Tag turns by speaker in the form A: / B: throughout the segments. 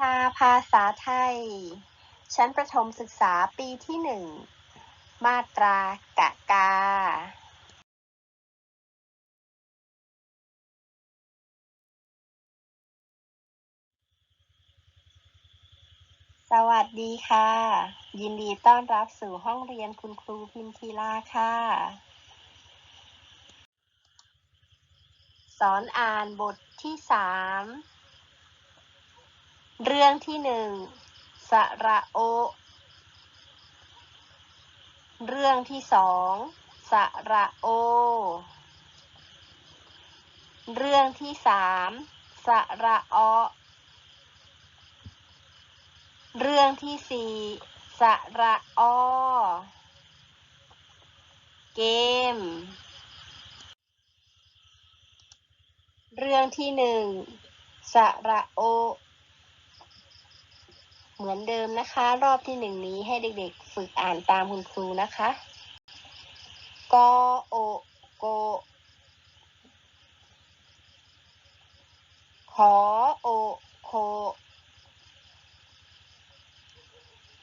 A: ชาภาษาไทย ชั้นประถมศึกษาปีที่หนึ่ง มาตรากะกา สวัสดีค่ะ ยินดีต้อนรับสู่ห้องเรียนคุณครูพิมทีลาค่ะ สอนอ่านบทที่สาม เรื่องที่หนึ่งสระโอ เรื่องที่สองสระโอ เรื่องที่สามสระออเรื่องที่สี่สระออเกม เรื่องที่หนึ่งสระโอ เหมือนเดิมนะคะ รอบที่หนึ่งนี้ให้เด็กๆ ฝึกอ่านตามคุณครูนะคะกโอโกขอโอโค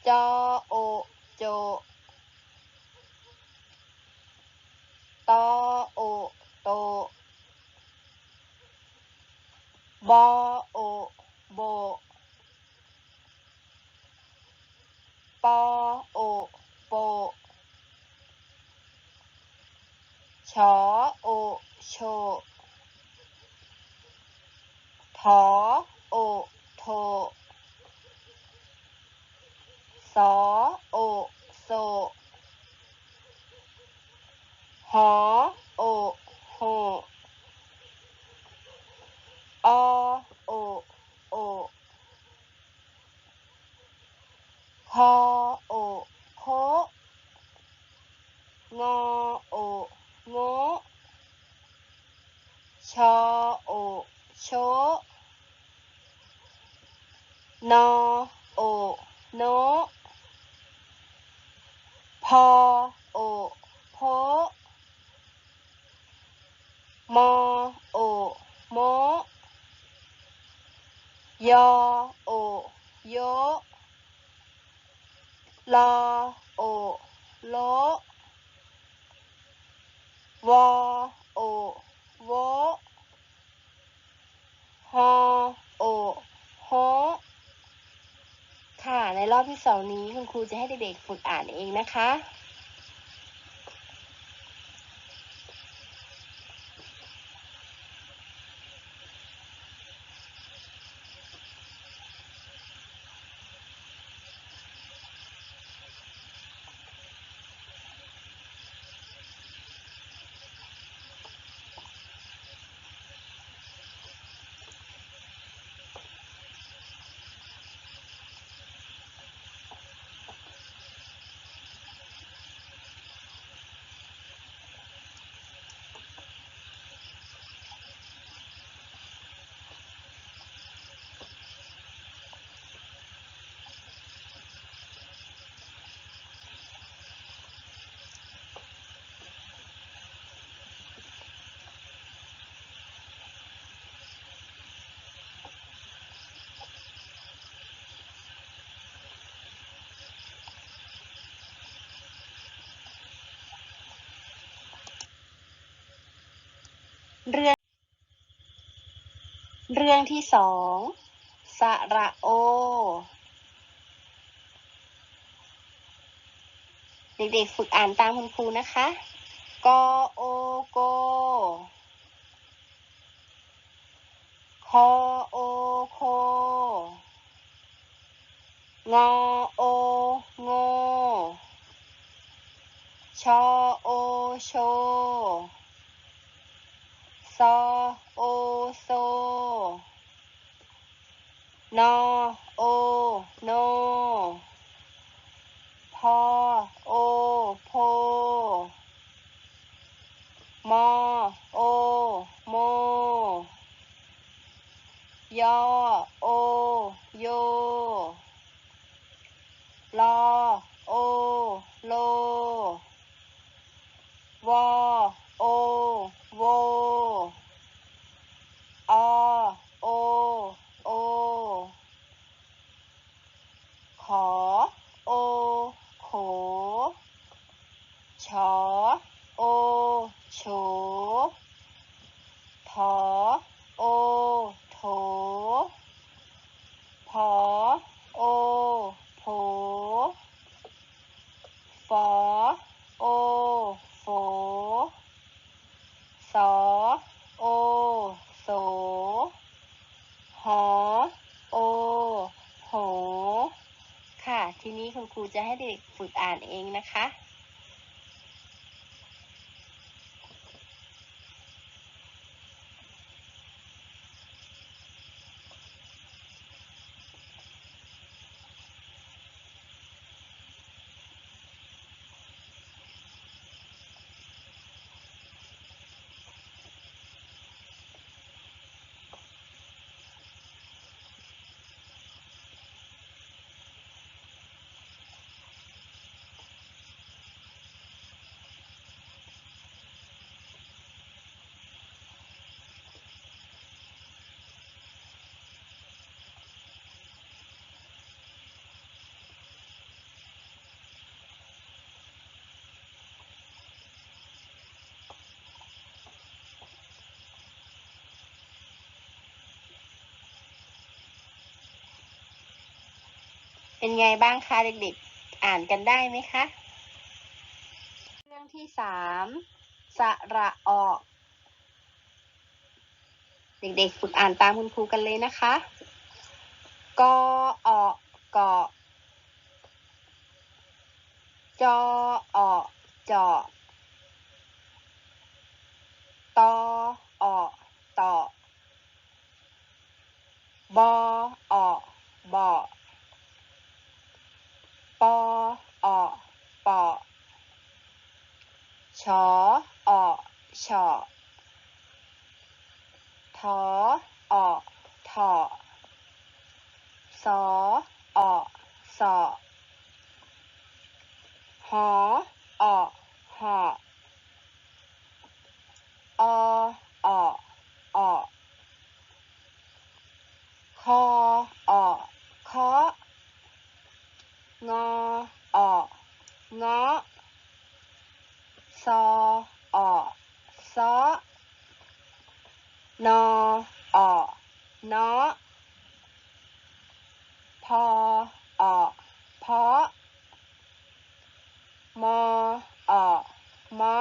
A: จอโอโจตอโอโตบอโอโบ ปอโอโปชอโอโชถอโอโทสอโอโซหอโอโหอโอ โอคอโอโคงอโอโงชอโอโชนอโลอโอโลวอโอโวฮอโอโอค่ะ ในรอบที่สองนี้คุณครูจะให้เด็กๆฝึกอ่านเองนะคะ เรื่อง เรื่องที่สองสระโอ เด็กๆฝึกอ่านตามคุณครูนะคะ กอโอโก คอโอโค งอโอโงชอโอโช ซอโอโซนอโอโน พอโอโพ มอโอโม ยอโอโย ลอโอโล วอโอโว อโอโอ ผอโอโผฝอโอโฝสอโอโสหอโอโห ค่ะ ทีนี้คุณครูจะให้เด็กฝึกอ่าน เองนะคะ เป็นไงบ้างคะเด็กๆ อ่านกันได้ไหมคะ เรื่องที่สามสระออก เด็กๆ ฝึกอ่านตามคุณครูกันเลยนะคะกอออกเกาะจอออกจาะตอออกต่อบอออกบาะ ปอออกปอชอออกเฉาะทอออกเถาะสอออกสอหอออกหอออกคอออกเคาะงอออกเงาะซอออกซ้อนอออกเนาะพอออกเพาะ มอออกเมอ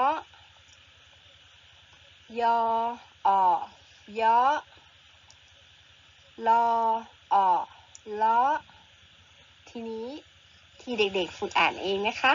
A: ยอออกเยาะลอออล้อทีนี้ที่เด็กๆฝึกอ่านเองนะคะ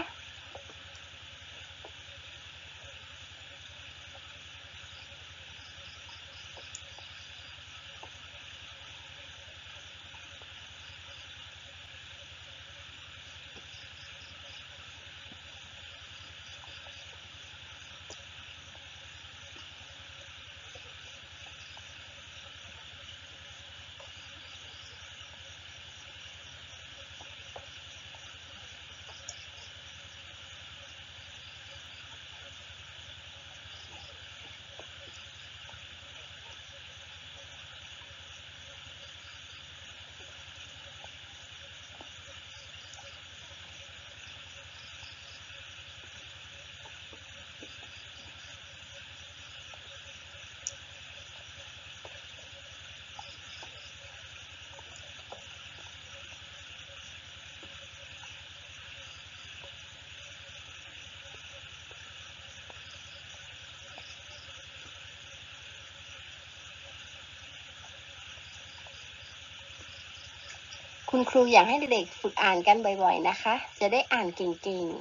A: คุณครูอยากให้เด็กๆฝึกอ่านกันบ่อยๆนะคะ จะได้อ่านเก่งๆ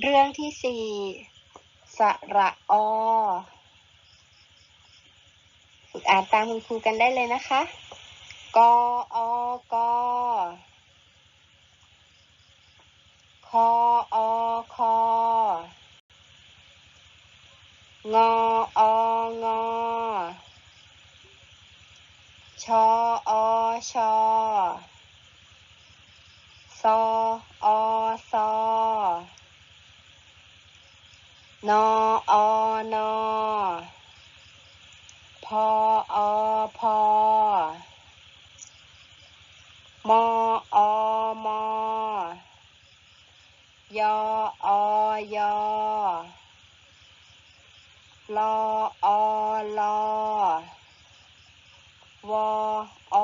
A: เรื่องที่สี่สระอฝึกอ่านตามคุณครูกันได้เลยนะคะ กออกคออคองอองอ ชออชอซออซอนออนอพออพอมออมอยอยอลออลอ วออ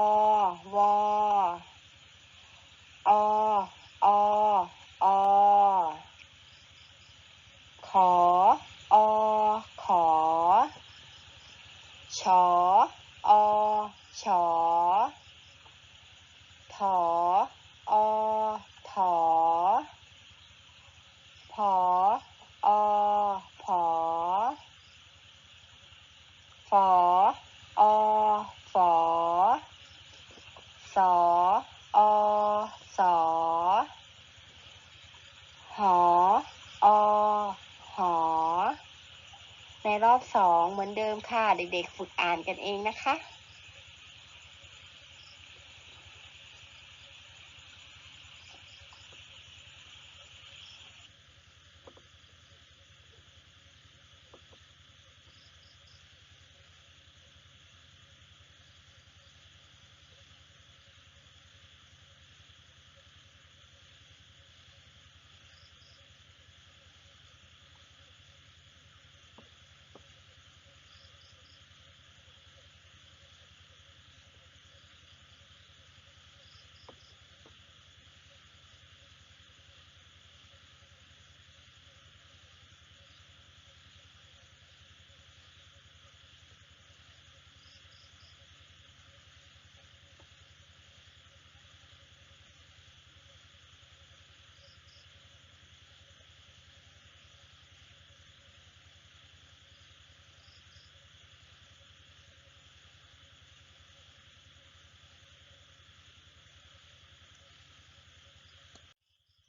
A: วออออขออขอชออชอถออถอผออผอฝออ ฝอ สออสอหออหอ ในรอบสองเหมือนเดิมค่ะ เด็กๆ ฝึกอ่านกันเองนะคะ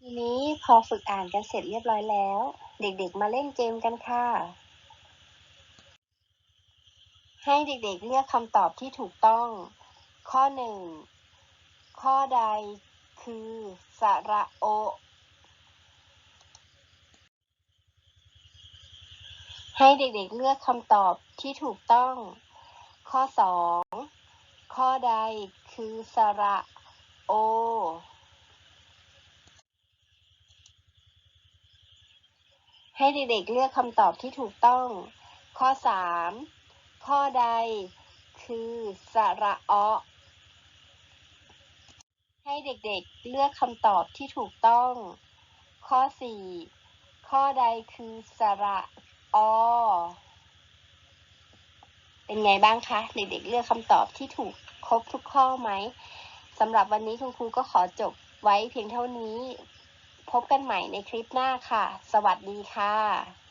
A: ทีนี้พอฝึกอ่านกันเสร็จเรียบร้อยแล้ว เด็กๆมาเล่นเกมกันค่ะ ให้เด็กๆเลือกคำตอบที่ถูกต้อง ข้อหนึ่งข้อใดคือสระโอ ให้เด็กๆเลือกคำตอบที่ถูกต้อง ข้อสองข้อใดคือสระโอ ให้เด็กๆเลือกคำตอบที่ถูกต้อง ข้อ 3 ข้อใด คือสระอให้เด็กๆเลือกคำตอบที่ถูกต้อง ข้อ 4 ข้อใดคือสระอเป็นไงบ้างคะ เด็กๆเลือกคำตอบที่ถูกครบทุกข้อไหมสำหรับวันนี้คุณครูก็ขอจบไว้เพียงเท่านี้ พบกันใหม่ในคลิปหน้าค่ะ สวัสดีค่ะ